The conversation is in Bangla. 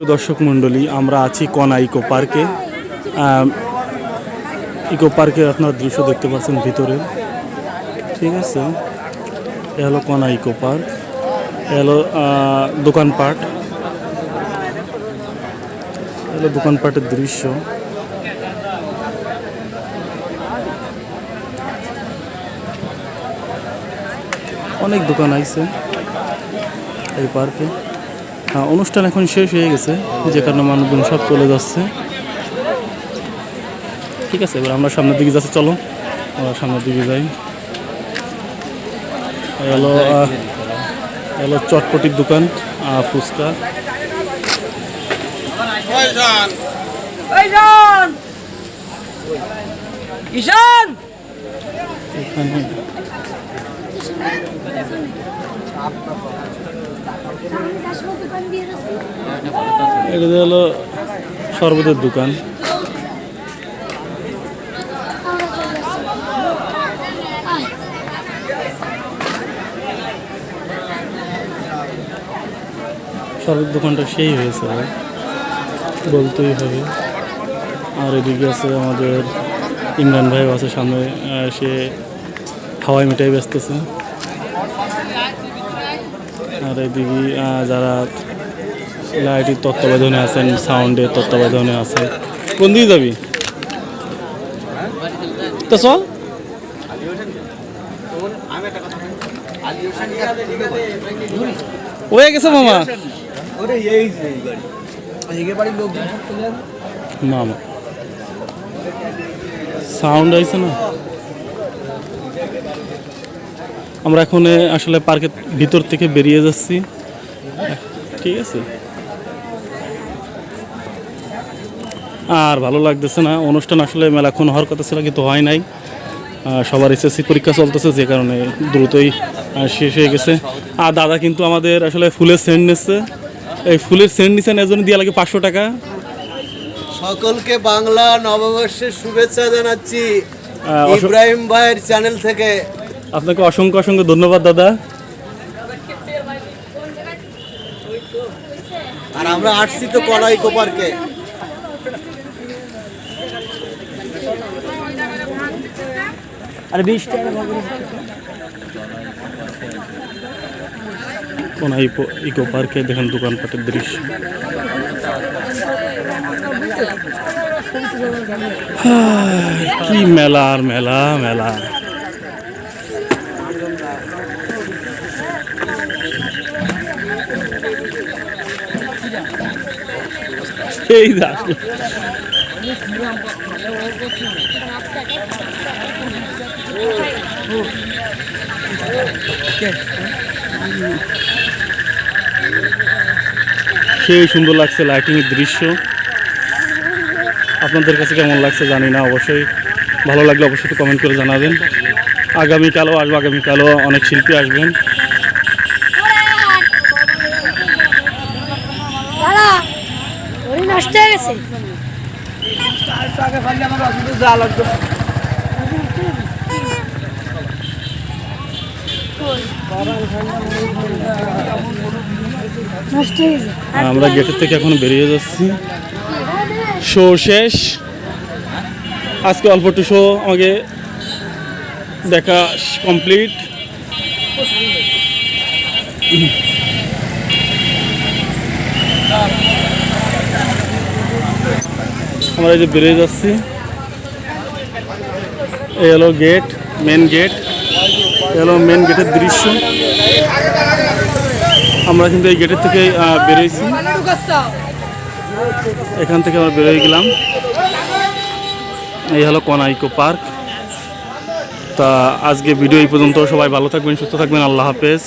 দর্শক মণ্ডলী, আমরা আছি কনা ইকো পার্কে। ইকো পার্কে আপনারা দৃশ্য দেখতে পাচ্ছেন ভিতরে। ঠিক আছে? এ হলো কনা ইকো পার্ক। এ হলো দোকানপাট। হলো দোকানপাটের দৃশ্য। অনেক দোকান আইছে এই পার্কে। অনুষ্ঠান এখন শেষ হয়ে গেছে যে কারণে মানুষজন সব চলে যাচ্ছে। ঠিক আছে এবার আমরা সামনের দিকে যাচ্ছি চলো। আমরা সামনের দিকে যাই। হলো আহ, চটপটির দোকান ফুচকা। ঈশান ঈশান! এখানে। এটা হলো শরবতের দোকান। শরবত দোকানটা সেই হয়েছে বলতেই হবে। আর এদিকে আছে আমাদের ইমরান ভাইও আছে সামনে সে হাওয়াই মিঠাই বেচতেছে। আর এদিকে যারা লাইটের তত্ত্বাবধানে আছেন, সাউন্ডের তত্ত্বাবধানে আছে কোন দিকে যাবি? তো চল। হয়ে গেছে মামা। মামা। সাউন্ড আইছে না? আমরা এখন আসলে পার্কের ভিতর থেকে বেরিয়ে যাচ্ছি। ঠিক আছে। আর ভালো লাগতেছে না। অনুষ্ঠান আসলে মেলাক্ষণ হওয়ার কথা ছিল কিন্তু হয় নাই। সবার এসএসসি পরীক্ষা চলতেছে যে কারণে দ্রুতই শেষ হয়ে গেছে। আর দাদা কিন্তু আমাদের আসলে ফুলের সেন্ট নিচ্ছে। এই ফুলের সেন্ট নিচ্ছেন এজন্য দিয়ে লাগে পাঁচশো টাকা। সকলকে বাংলা নববর্ষের শুভেচ্ছা জানাচ্ছি ইব্রাহিম ভাইয়ের চ্যানেল থেকে। আপনাকে অসংখ্য অসংখ্য ধন্যবাদ দাদা। আর আমরা আসছি তো কলাই কোপারকে। আর বিশ টাকা কোন ইকো- পার্কে দেখেন দোকানপাটের দৃশ্য। কি মেলা আর মেলা মেলা। এই সুন্দর লাগছে লাইটিংয়ের দৃশ্য। আপনাদের কাছে কেমন লাগছে জানি না, অবশ্যই ভালো লাগলে অবশ্যই কমেন্ট করে জানাবেন। আগামীকালও আসব, আগামীকালও অনেক শিল্পী আসবেন দাদা ওই নষ্ট হয়ে গেছে হয়ে আমরা গেটের থেকে এখন বেরিয়ে যাচ্ছি। শো শেষ। আজকে অল্প একটু শো আমাকে দেখা কমপ্লিট আমরা এই যে বেরিয়ে যাচ্ছি। এই হলো গেট মেন গেট হলো মেন গেটের দৃশ্য। আমরা কিন্তু এই গেটের থেকে বেরিয়েছি। এখান থেকে আমরা বেরোয় গেলাম। এই হলো কনাইকো পার্ক। তা আজকে ভিডিও এই পর্যন্ত। সবাই ভালো থাকবেন, সুস্থ থাকবেন। আল্লাহ হাফেজ।